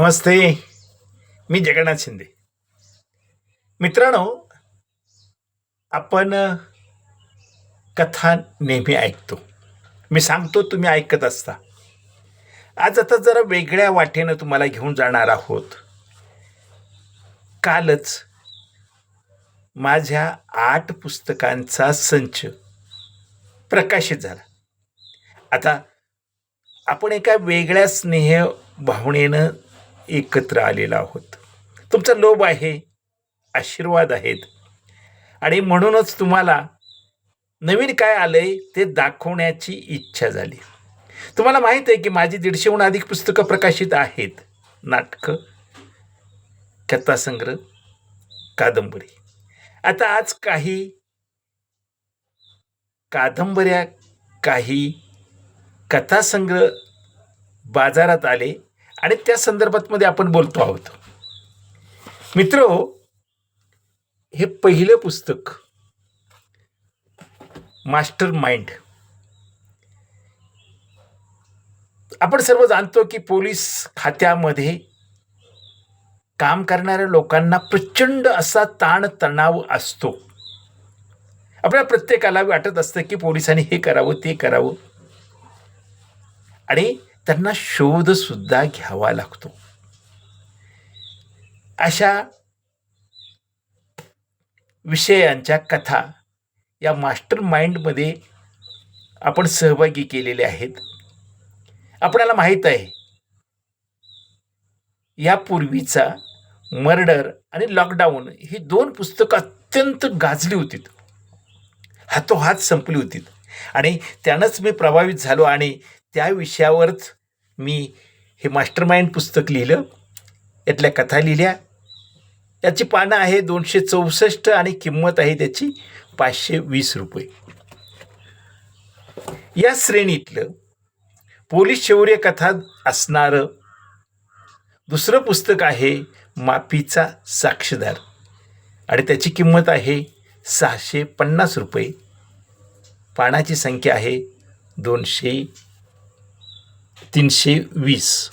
नमस्ते. मी जगन्नाथ शिंदे. मित्रांनो आपण कथा नेहमी ऐकतो. मी सांगतो तुम्ही ऐकत असता. आज आता जरा वेगळ्या वाटेनं तुम्हाला घेऊन जाणार आहोत. कालच माझ्या आठ पुस्तकांचा संच प्रकाशित झाला. आता आपण एका वेगळ्या स्नेह भावनेनं एकत्र आलेलो आहोत. तुमचा लोभ आहे आशीर्वाद आहेत. आणि म्हणूनच तुम्हाला नवीन काय आलंय ते दाखवण्याची इच्छा झाली. तुम्हाला माहीत आहे की माझी दीडशेहून अधिक पुस्तकं प्रकाशित आहेत. नाटकं कथासंग्रह कादंबरी. आता आज काही कादंबऱ्या काही कथासंग्रह बाजारात आले. आणि त्या संदर्भात मध्ये आपण बोलतो आहोत. मित्र हे पहिलं पुस्तक मास्टर माइंड आपण सर्व जाणतो की पोलीस खात्यामध्ये काम करणाऱ्या लोकांना प्रचंड असा ताण तणाव असतो. आपल्या प्रत्येकाला वाटत असतं की पोलिसांनी हे करावं ते करावं. आणि त्यांना शोधसुद्धा घ्यावा लागतो. अशा विषयांच्या कथा या मास्टर माइंडमध्ये आपण सहभागी केलेले आहेत. आपल्याला माहीत आहे. यापूर्वीचा मर्डर आणि लॉकडाऊन ही दोन पुस्तकं अत्यंत गाजली होती हातोहात संपली होती आणि त्यानंच मी प्रभावित झालो आणि त्या विषयावरच मी हे मास्टर माइंड पुस्तक लिहिलं यातल्या कथा लिहिल्या. याची पानं आहे दोनशे चौसष्ट आणि किंमत आहे त्याची पाचशे वीस रुपये. या श्रेणीतलं पोलीस शौर्य कथा असणारं दुसरं पुस्तक आहे माफीचा साक्षीदार. आणि त्याची किंमत आहे सहाशे पन्नास रुपये. पानाची संख्या आहे दोनशे तीनशे वीस.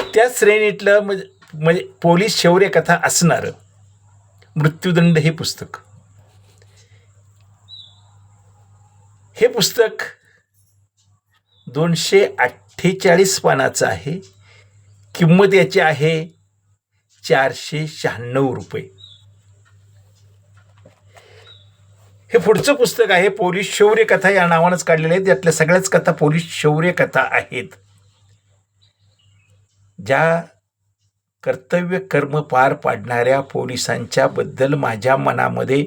त्या श्रेणीतलं म्हणजे म्हणजे पोलीस शौर्य कथा असणारं मृत्यूदंड हे पुस्तक. हे पुस्तक दोनशे अठ्ठेचाळीस पानाचं आहे. किंमत याची आहे चारशे शहाण्णव रुपये. हे पुढचं पुस्तक आहे पोलीस शौर्य कथा या नावानंच काढलेलं आहेत यातल्या सगळ्याच कथा पोलीस शौर्य कथा आहेत. ज्या कर्तव्य कर्म पार पाडणाऱ्या पोलिसांच्या बद्दल माझ्या मनामध्ये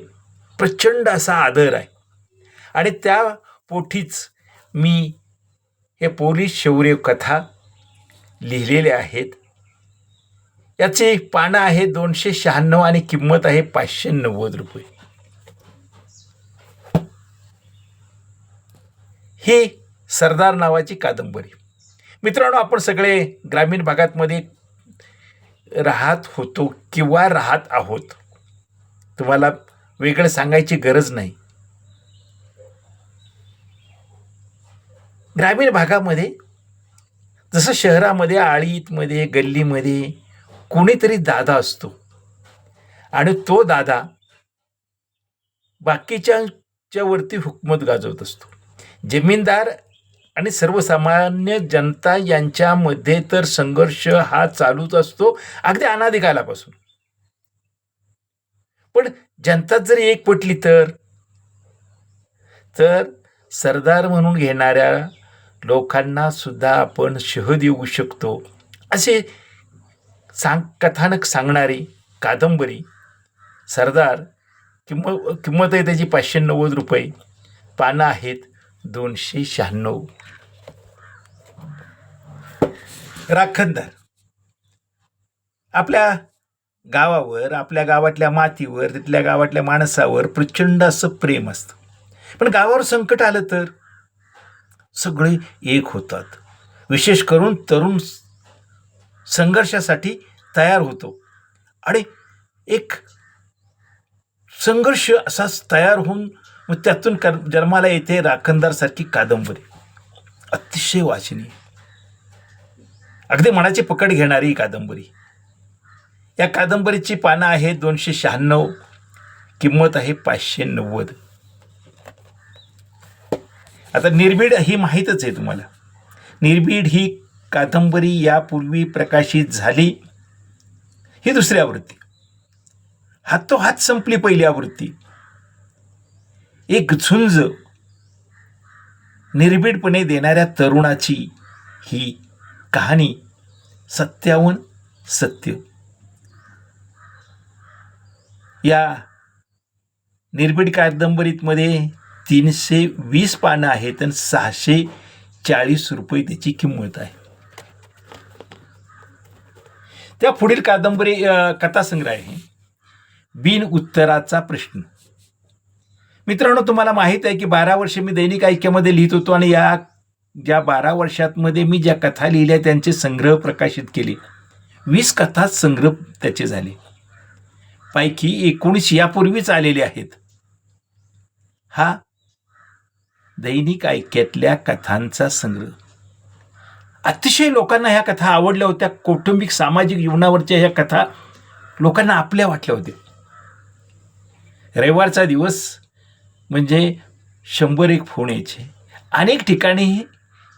प्रचंड असा आदर आहे. आणि त्या पोटीच मी हे पोलीस शौर्य कथा लिहिलेल्या आहेत. याची पानं आहे दोनशे शहाण्णव आणि किंमत आहे पाचशे नव्वद रुपये. ही सरदार नावाची कादंबरी. मित्रांनो आपण सगळे ग्रामीण भागातमध्ये राहत होतो किंवा राहत आहोत. तुम्हाला वेगळं सांगायची गरज नाही. ग्रामीण भागामध्ये जसं शहरामध्ये आळीतमध्ये गल्लीमध्ये कोणीतरी दादा असतो. आणि तो दादा बाकीच्या वरती हुकमत गाजवत असतो. जमीनदार आणि सर्वसामान्य जनता यांच्यामध्ये तर संघर्ष हा चालूच असतो अगदी अनादिकालापासून पण जनता जर एक पटली तर तर सरदार म्हणून घेणाऱ्या लोकांना सुद्धा आपण शह देऊ शकतो असे सांग कथानक सांगणारी कादंबरी सरदार किंमत किंमत आहे त्याची पाचशे नव्वद रुपये पानं आहेत. दोनशे शहाण्णव. राखणदार. आपल्या गावावर आपल्या गावातल्या मातीवर तिथल्या गावातल्या माणसावर प्रचंड असं प्रेम असतं. पण गावावर संकट आलं तर? सगळे एक होतात. विशेष करून तरुण संघर्षासाठी तयार होतो. आणि एक संघर्ष असाच तयार होऊन मग त्यातून कर जन्माला येते राखणदारसारखी कादंबरी. अतिशय वाचनीय. अगदी मनाची पकड घेणारी ही कादंबरी. या कादंबरीची पानं आहेत दोनशे शहाण्णव किंमत आहे पाचशे नव्वद. आता निर्भीड ही माहीतच आहे तुम्हाला. निर्भीड ही कादंबरी यापूर्वी प्रकाशित झाली. ही दुसरी आवृत्ती. हातोहात संपली पहिली आवृत्ती. एक झुंज निर्भीडपणे देणाऱ्या तरुणाची ही कहाणी सत्यावन सत्य. या निर्भीड कादंबरीतमध्ये तीनशे वीस पानं आहेत आणि सहाशे चाळीस रुपये त्याची किंमत आहे. त्या पुढील कादंबरी कथासंग्रह आहे. बिन उत्तराचा प्रश्न. मित्रांनो तुम्हाला माहीत आहे की बारा वर्ष मी दैनिक ऐक्यामध्ये लिहित होतो आणि या ज्या बारा वर्षांमध्ये मी ज्या कथा लिहिल्या त्यांचे संग्रह प्रकाशित केले. वीस कथा संग्रह त्याचे झाले. पैकी एकोणीस यापूर्वीच आलेले आहेत. हा दैनिक ऐक्यातल्या कथांचा संग्रह. अतिशय लोकांना ह्या कथा आवडल्या होत्या. कौटुंबिक सामाजिक जीवनावरच्या ह्या कथा लोकांना आपल्या वाटल्या होत्या. रविवारचा दिवस म्हणजे शंभर एक फोन यायचे अनेक ठिकाणी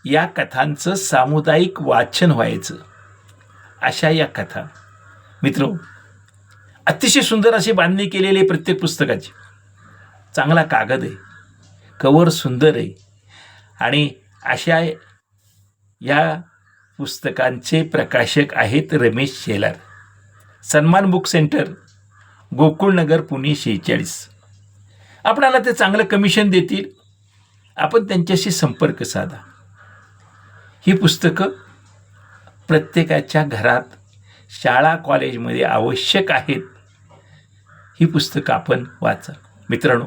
या कथांचं सामुदायिक वाचन व्हायचं. अशा या कथा. मित्र अतिशय सुंदर अशी बांधणी केलेली आहे प्रत्येक पुस्तकाची. चांगला कागद आहे. कवर सुंदर आहे. आणि अशा या पुस्तकांचे प्रकाशक आहेत रमेश शेलार. सन्मान बुक सेंटर गोकुळनगर पुणे शेहेचाळीस. आपणाला ते चांगलं कमिशन देतील. आपण त्यांच्याशी संपर्क साधा. ही पुस्तकं प्रत्येकाच्या घरात शाळा कॉलेजमध्ये आवश्यक आहेत. ही पुस्तकं आपण वाचा. मित्रांनो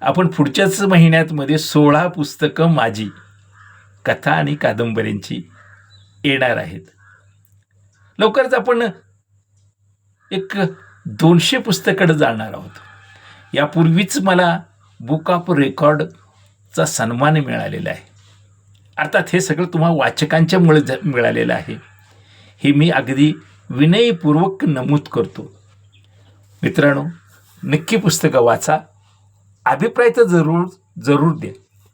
आपण पुढच्याच महिन्यातमध्ये सोळा पुस्तकं माझी कथा आणि कादंबऱ्यांची येणार आहेत. लवकरच आपण एक दोनशे पुस्तकडं जाणार आहोत. यापूर्वीच मला बुक ऑफ रेकॉर्डचा सन्मान मिळालेला आहे. अर्थात हे सगळं तुम्हा वाचकांच्यामुळे ज मिळालेलं आहे. हे मी अगदी विनयपूर्वक नमूद करतो. मित्रांनो नक्की पुस्तकं वाचा. अभिप्राय तर जरूर जरूर द्या.